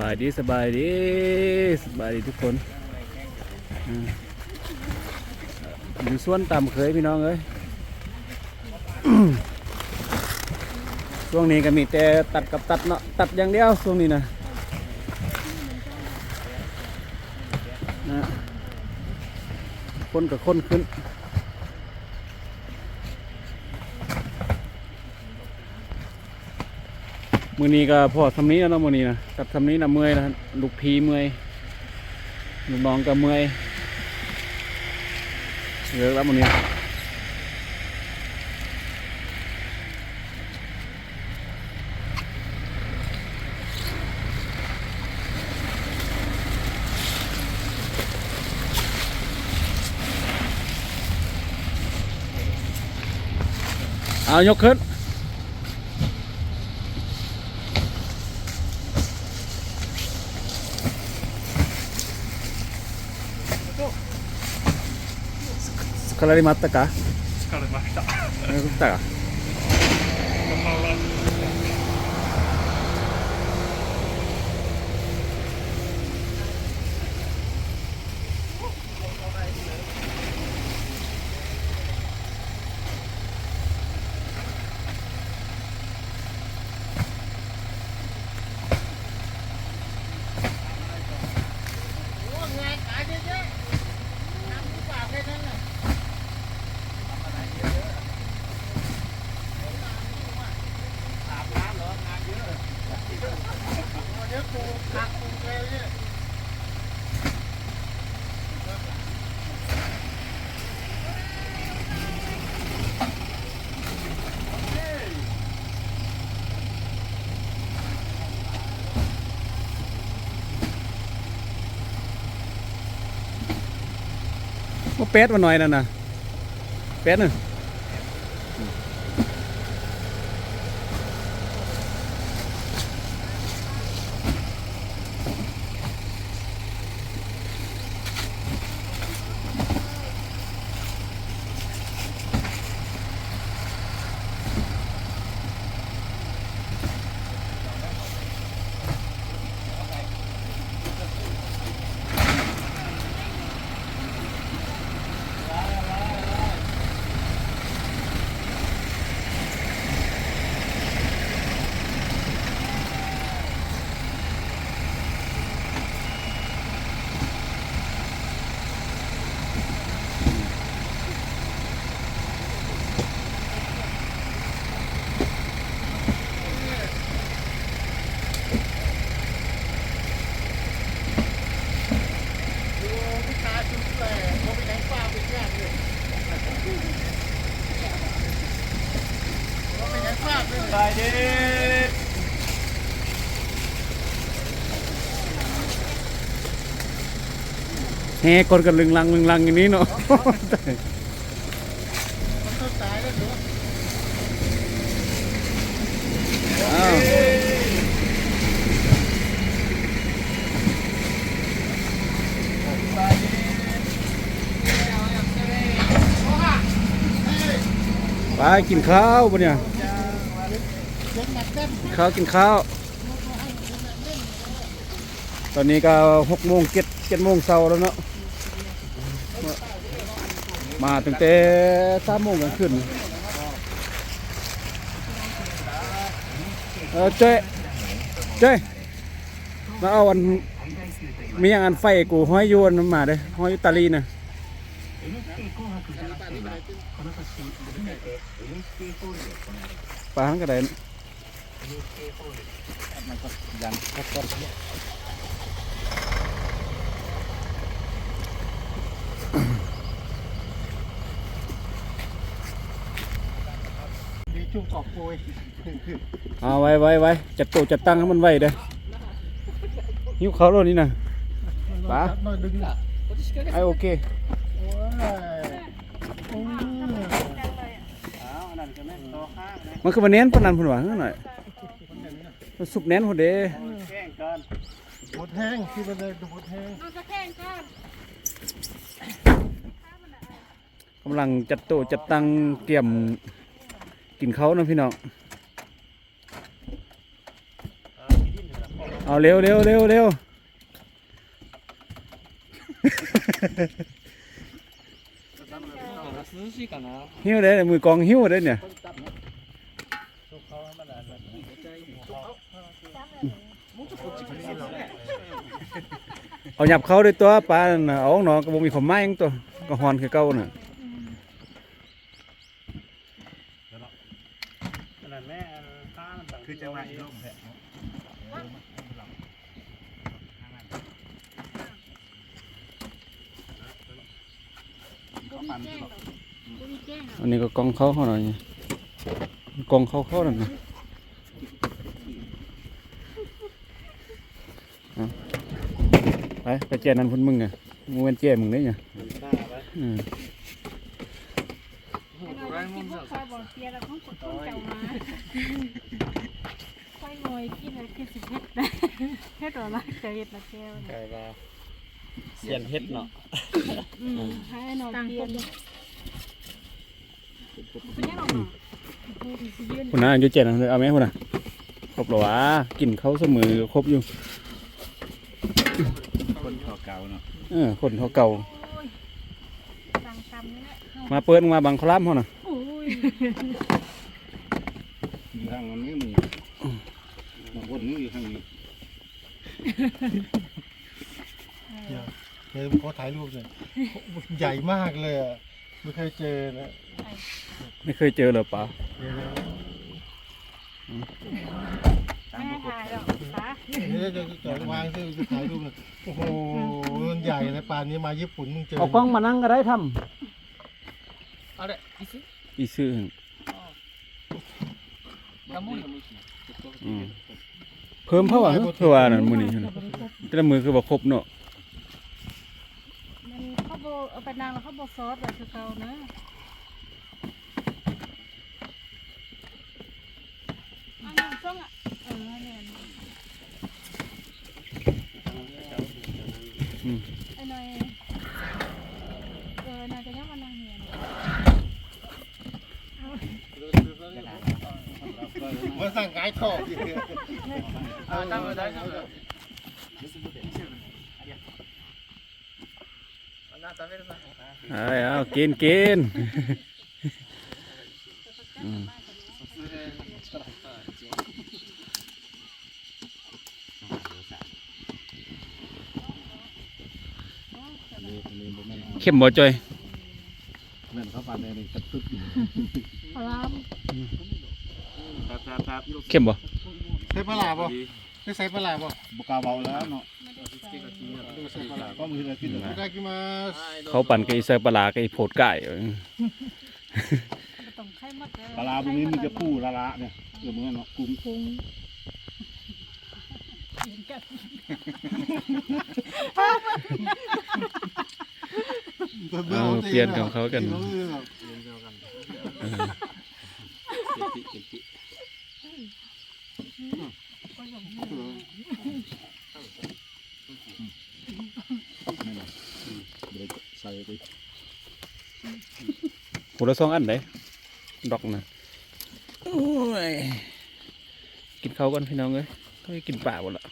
บายดีสบายดีสบายดีทุกคนอยู่ส่วนตามเคยพี่น้องเอ้ยช่วงนี้ก็มีแต่ตัดกับตัดเนาะตัดอย่างเดียวช่วงนี้นะนะคนกับคนขึ้น มือนี้ก็พอทำนี้แล้วนะมือนี้นะกับทำนี้นะเมื่อยนะลูกพีเมื่อยลูกน้องก็เมื่อยเลิกแล้วมือนี้เอายกขึ้น 疲れまったか？疲れました。 เป็ดมาหน่อยนั่นนะเป็ดน่ะไปดิ แฮ่คนกันลึงลังลึงลังอย่างนี้เนาะไปกินข้าวปะเนี่ยข้าวกินข้าว ตอนนี้ก็หกโมงเจ็ดเจ็ดโมงเช้าแล้วเนาะ มาตั้งแต่สามโมงกันขึ้นเออเจ๊เจ๊มาเอาอันมีอย่างอันไฟกูห้อยยนมันมาเด้อห้อยตาลีนะปลาหันกระไดนะเอาไว้ไว้ไว้จัดโตะจัดตั้งให้มันไว้เด้อหิวเขาวแล้วนี่น่ะปลาไอโอเคมันคือมันเน้นปานนันพุ่นว่าเฮ้ยหน่อยมันสุกแน่นพุ่นเด้หมดแห้งที่มันเลยหมดแห้งเอาจะแข่งก่อนกำลังจัดโตะจัดตั้งเกี่ยม กินเขานะพี่น้องเอาเร็วเร็วเร็วเร็วหิ้วได้มือกองหิ้วได้เนี่ยเอาหยับเขาด้วยตัวปลาเอาหนอก็ะบมีขมไม้ยังตัวก็หอนคือเก่าน่ะ อจะมาอีกรอบแหละอันนี้ก็กองเข้าเขาหน่อยกองเข้าเข้านั่นนะไปไปเจนันพุ่นมึงไงมึงเป็นเจมึงได้ไงอืมไอ้น้อยกินพวกคอยบอกเสียแล้วของกดต้นเจ้ามา อยงอยกินเลยกินสิบเฮ็ดได้เฮ็ดตัวละเจะเฮ็ดละแก้วไก่ว่าเสียนเฮ็ดเนาะอืมให้ไอ้น้อยเปลี่ยนเป็นยังไงเนาะพูดสิยืนพุ่นนะอายุเจยนั่นเอาไหมพุ่นนะครบแล้ววะกินเขาเสมอครบอยู่ คนขอเก่าเนาะเออคนเขาเก่าโอ้ยสั่งกรรมนี่แหละมาเปิดมาบังคลามเขาน่ะโอ้ยอยู่ทางนี้มึงบาง วนมึงอยู่ข้างนี้เดี๋ยวเปขอถ่ายรูปหน่อยใหญ่มากเลยอะไม่เคยเจอนะไม่เคยเจอเลยปะเไม่ให้ถ่ายหรอกป้เดี๋ยวจะวางซื้อจะถ่ายรูปหน่ยโอ้โหมันใหญ่นะป่านี้มาญี่ปุ่นมึงเจอเอากล้องมานั่งก็ได้ทำอาเลยอีซื้ออีซื้อ 나무는 음. เพิ่มเพราะว่าเพื่อว่านั่นมื้อนี้หั่นน่ะแต่ละมือคือบ่ครบเนาะมันเขาโบเอาไปนางแล้วเขาโบซอสแบบคือเก่านะอันนี้ช่องอะเออเนี่ยอืมไอ้หน่อยเออหน่อยจะยังมานางเหียน มาสั่งไก่ทอดดิ あ多分大丈夫あな食べるさ เอาเอากินกินอืมเข้มบ่จอย เล่นเข้าไปในนี้กระตุ้น พลาม ครับครับครับเข้มบ่ใส่ปลาหลาบ่ได้ใส่ปลาหลาบ่บกาเบาแล้วเนาะไม่ได้ใส่ดูใส่ปลาหลาก็มือเลยกินเลยได้กินมาเขาปั่นกับอีใส่ปลาร้ากับอีโพดไก่เออไม่ต้องไข่มดเลยปลาพวกนี้มันจะพูละละเนี่ยเดี๋ยวมึงเนาะกุ้งพุงเห็นกันเอาเปลี่ยนของเขากัน ก็อย่างนี้ ใส่ไปหูละสองอันไหนดอกนะโอ้ยกินข้าวกันพี่น้องเอ้ยก็กินป่าหมดละ